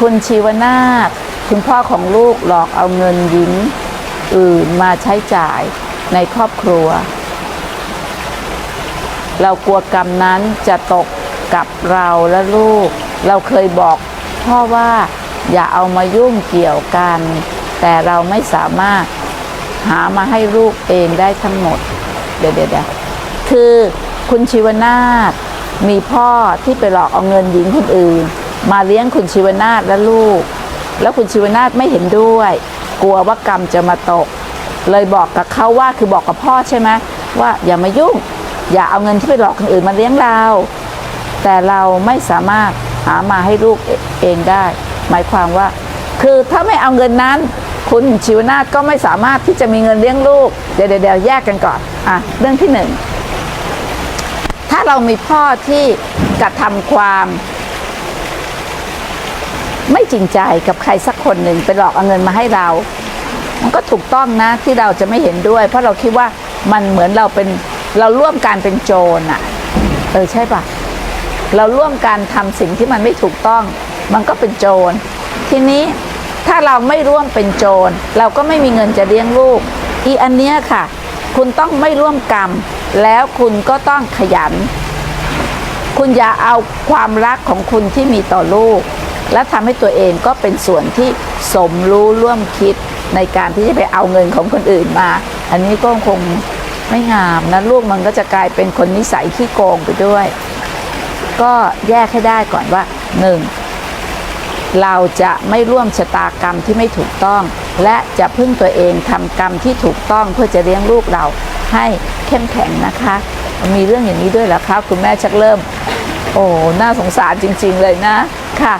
คุณชีวนาถคุณพ่อของลูกหลอกเอาเงินหญิงอื่นมาใช้จ่ายในครอบครัว เรากลัวกรรมนั้นจะตกกับเราและลูก เราเคยบอกพ่อว่าอย่าเอามายุ่งเกี่ยวกัน แต่เราไม่สามารถหามาให้ลูกเองได้ทั้งหมด เดี๋ยวเดี๋ยวคือคุณชิวนาถมีพ่อที่ไปหลอกเอาเงินหญิงคนอื่น มาเลี้ยงคุณชิวนาถและลูก แล้วคุณชิวนาถไม่เห็นด้วย กลัวว่ากรรมจะมาตก เลยบอกกับเขาว่าคือบอกกับพ่อใช่ไหมว่าอย่ามายุ่ง อย่าเอาเงินที่ไปหลอกคนอื่นมาเลี้ยงเรา แต่เราไม่สามารถหามาให้ลูกเองได้ หมายความว่า คือถ้าไม่เอาเงินนั้น คุณชิวนาถก็ไม่สามารถที่จะมีเงินเลี้ยงลูกเดี๋ยวเดี๋ยวเดี๋ยวแยกกันก่อนอะเรื่องที่หนึ่งถ้าเรามีพ่อที่กระทำความ ไม่จริงใจกับใครสักคนหนึ่งไปหลอกเอาเงินมาให้เรา มันก็ถูกต้องนะที่เราจะไม่เห็นด้วย เพราะเราคิดว่ามันเหมือนเราเป็นเราร่วมกันเป็นโจรอะเออใช่ปะเราร่วมกันทำสิ่งที่มันไม่ถูกต้อง มันก็เป็นโจร ทีนี้ถ้าเราไม่ร่วมเป็นโจร เราก็ไม่มีเงินจะเลี้ยงลูก อีอันเนี้ยค่ะ คุณต้องไม่ร่วมกรรม แล้วคุณก็ต้องขยัน คุณอย่าเอาความรักของคุณที่มีต่อลูก และทำให้ตัวเองก็เป็นส่วนที่สมรู้ร่วมคิดในการที่จะไปเอาเงินของคนอื่นมา อันนี้ก็คงไม่งามนะลูกมันก็จะกลายเป็นคนนิสัยขี้โกงไปด้วย ก็แยกให้ได้ก่อนว่าหนึ่งเราจะไม่ร่วมชะตากรรมที่ไม่ถูกต้อง และจะพึ่งตัวเองทำกรรมที่ถูกต้องเพื่อจะเลี้ยงลูกเราให้เข้มแข็งนะคะ มีเรื่องอย่างนี้ด้วยเหรอคะคุณแม่ชักเริ่ม โอ้ น่าสงสารจริง ๆ เลยนะค่ะ